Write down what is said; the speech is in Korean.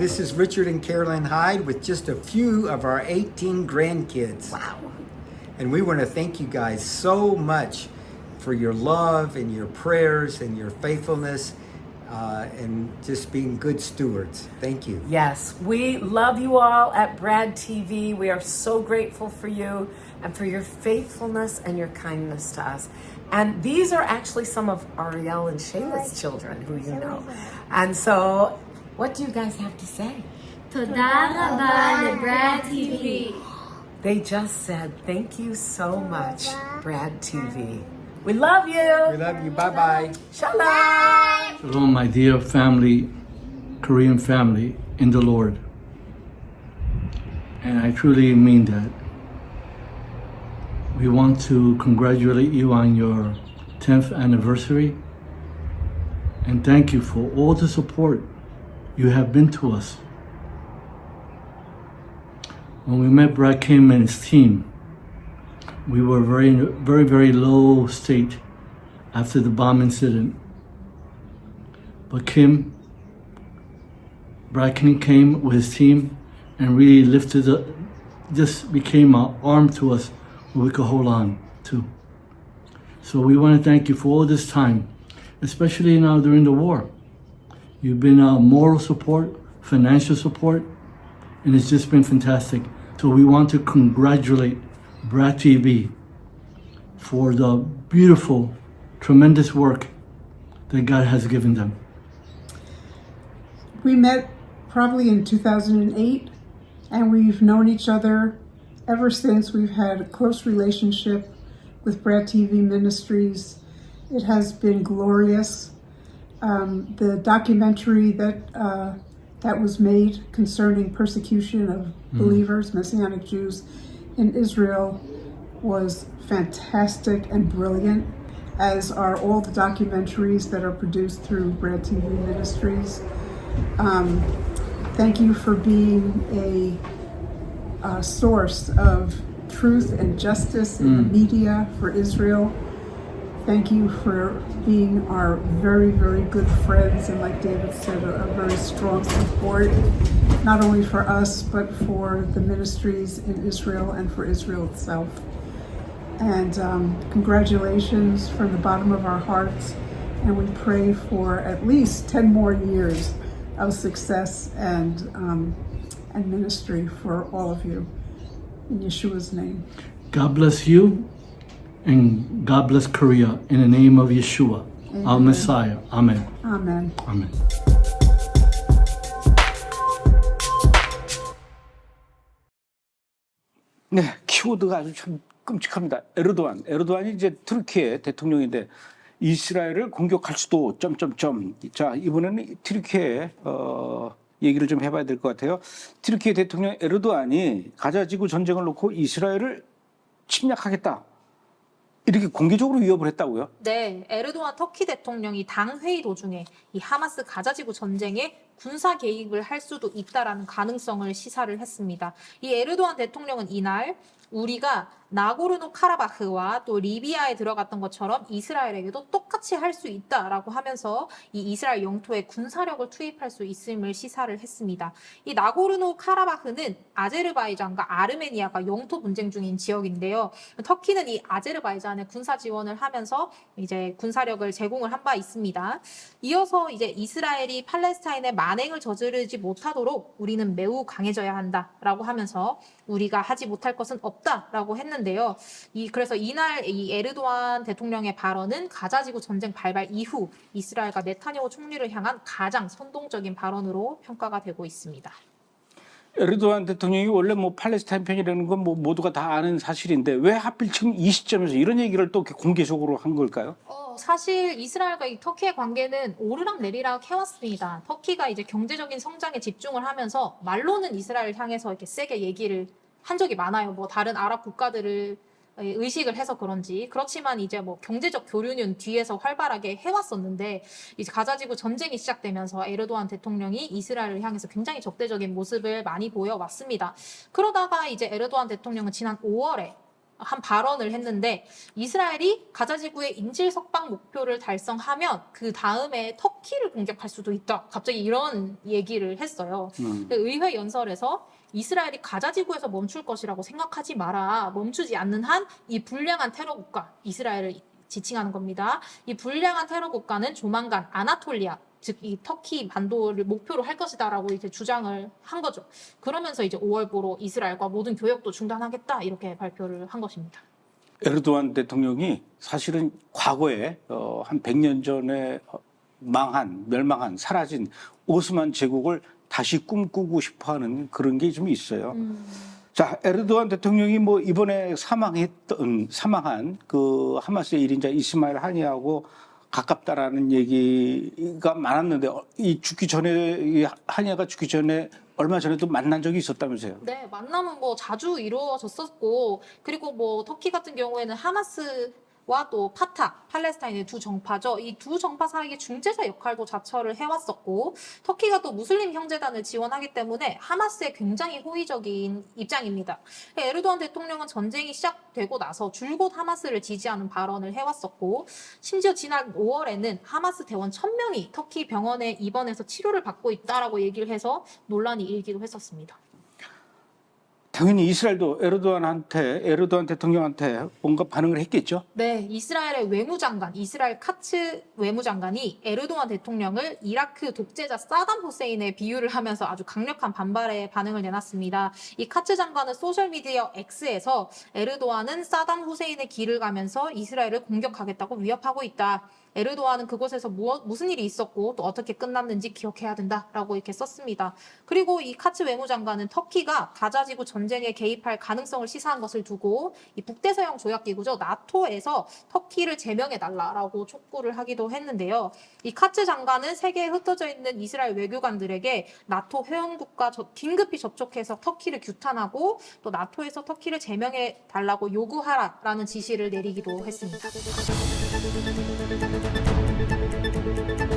this is Richard and Carolyn Hyde with just a few of our 18 grandkids. Wow. And we want to thank you guys so much for your love and your prayers and your faithfulness uh, and just being good stewards. Thank you. Yes, we love you all at Brad TV. We are so grateful for you and for your faithfulness and your kindness to us. And these are actually some of Ariel and Shayla's children who you know. And so, what do you guys have to say? Brad TV. They just said thank you so much, Brad TV. We love you. We love you. Bye bye. Shalom. Shalom, my dear family, Korean family in the Lord. And I truly mean that. We want to congratulate you on your 10th anniversary and thank you for all the support you have been to us. When we met Brad Kim and his team, we were very, very, very low state after the bomb incident. But Kim, Brad Kim came with his team and really lifted the, just became an arm to us where we could hold on to. So we want to thank you for all this time, especially now during the war. You've been uh, moral support, financial support, and it's just been fantastic. So we want to congratulate Brad TV for the beautiful, tremendous work that God has given them. We met probably in 2008, and we've known each other ever since. We've had a close relationship with Brad TV Ministries. It has been glorious. Um, the documentary that uh, that was made concerning persecution of believers, Messianic Jews in Israel, was fantastic and brilliant. As are all the documentaries that are produced through Brad TV Ministries. Um, thank you for being a, uh source of truth and justice in the media for Israel. Thank you for being our very, very good friends, and like David said, a, a very strong support, not only for us, but for the ministries in Israel and for Israel itself. And um, congratulations from the bottom of our hearts. And we pray for at least 10 more years of success and, um, and ministry for all of you. In Yeshua's name. God bless you and God bless Korea in the name of Yeshua, our. Messiah. Amen. Amen. Amen. 네, 키워드가 아주 참 끔찍합니다. 에르도안, 에르도안이 이제 트르키의 대통령인데 이스라엘을 공격할 수도 점점점. 자 이번에는 트르키의 어, 얘기를 좀 해봐야 될 것 같아요. 트르키의 대통령 에르도안이 가자지구 전쟁을 놓고 이스라엘을 침략하겠다. 이렇게 공개적으로 위협을 했다고요? 네, 에르도안 터키 대통령이 당 회의 도중에 이 하마스 가자지구 전쟁에 군사 개입을 할 수도 있다라는 가능성을 시사를 했습니다. 이 에르도안 대통령은 이날 우리가 나고르노 카라바흐와 또 리비아에 들어갔던 것처럼 이스라엘에게도 똑같이 할 수 있다라고 하면서 이 이스라엘 영토에 군사력을 투입할 수 있음을 시사를 했습니다. 이 나고르노 카라바흐는 아제르바이잔과 아르메니아가 영토 분쟁 중인 지역인데요. 터키는 이 아제르바이잔에 군사 지원을 하면서 이제 군사력을 제공을 한 바 있습니다. 이어서 이제 이스라엘이 팔레스타인에 만행을 저지르지 못하도록 우리는 매우 강해져야 한다라고 하면서 우리가 하지 못할 것은 없다라고 했는데 요. 이 그래서 이날 이 에르도안 대통령의 발언은 가자지구 전쟁 발발 이후 이스라엘과 네타냐후 총리를 향한 가장 선동적인 발언으로 평가가 되고 있습니다. 에르도안 대통령이 원래 뭐 팔레스타인 편이라는 건 뭐 모두가 다 아는 사실인데 왜 하필 지금 이 시점에서 이런 얘기를 또 공개적으로 한 걸까요? 어, 사실 이스라엘과 이 터키의 관계는 오르락 내리락 해왔습니다. 터키가 이제 경제적인 성장에 집중을 하면서 말로는 이스라엘 향해서 이렇게 세게 얘기를 한 적이 많아요. 뭐 다른 아랍 국가들을 의식을 해서 그런지 그렇지만 이제 뭐 경제적 교류는 뒤에서 활발하게 해왔었는데 이제 가자지구 전쟁이 시작되면서 에르도안 대통령이 이스라엘을 향해서 굉장히 적대적인 모습을 많이 보여왔습니다. 그러다가 이제 에르도안 대통령은 지난 5월에 한 발언을 했는데 이스라엘이 가자 지구의 인질 석방 목표를 달성하면 그 다음에 터키를 공격할 수도 있다. 갑자기 이런 얘기를 했어요. 음. 의회 연설에서 이스라엘이 가자 지구에서 멈출 것이라고 생각하지 마라. 멈추지 않는 한 이 불량한 테러 국가 이스라엘을 지칭하는 겁니다. 이 불량한 테러 국가는 조만간 아나톨리아 즉 이 터키 반도를 목표로 할 것이다라고 이제 주장을 한 거죠. 그러면서 이제 5월부로 이스라엘과 모든 교역도 중단하겠다 이렇게 발표를 한 것입니다. 에르도안 대통령이 사실은 과거에 어, 한 100년 전에 어, 망한, 멸망한, 사라진 오스만 제국을 다시 꿈꾸고 싶어 하는 그런 게 좀 있어요. 자, 에르도안 대통령이 뭐 이번에 사망했던 사망한 그 하마스의 1인자 이스마일 하니하고 가깝다라는 얘기가 많았는데 어, 이 죽기 전에 이 하니아가 죽기 전에 얼마 전에도 만난 적이 있었다면서요. 네, 만남은 뭐 자주 이루어졌었고, 그리고 뭐 터키 같은 경우에는 하마스 와 또 파타, 팔레스타인의 두 정파죠. 이 두 정파 사이의 중재자 역할도 자처를 해왔었고, 터키가 또 무슬림 형제단을 지원하기 때문에 하마스에 굉장히 호의적인 입장입니다. 에르도안 대통령은 전쟁이 시작되고 나서 줄곧 하마스를 지지하는 발언을 해왔었고, 심지어 지난 5월에는 하마스 대원 1000명이 터키 병원에 입원해서 치료를 받고 있다라고 얘기를 해서 논란이 일기도 했었습니다. 당연히 이스라엘도 에르도안한테 에르도안 대통령한테 뭔가 반응을 했겠죠. 네, 이스라엘의 외무장관, 이스라엘 카츠 외무장관이 에르도안 대통령을 이라크 독재자 사담 후세인에 비유를 하면서 아주 강력한 반발의 반응을 내놨습니다. 이 카츠 장관은 소셜 미디어 X에서 에르도안은 사담 후세인의 길을 가면서 이스라엘을 공격하겠다고 위협하고 있다. 에르도안은 그곳에서 무엇, 무슨 일이 있었고 또 어떻게 끝났는지 기억해야 된다라고 이렇게 썼습니다. 그리고 이 카츠 외무장관은 터키가 가자지구 전쟁에 개입할 가능성을 시사한 것을 두고 이 북대서양 조약기구죠 나토에서 터키를 제명해 달라라고 촉구를 하기도 했는데요. 이 카츠 장관은 세계에 흩어져 있는 이스라엘 외교관들에게 나토 회원국과 저- 긴급히 접촉해서 터키를 규탄하고 또 나토에서 터키를 제명해 달라고 요구하라라는 지시를 내리기도 했습니다. Thank you.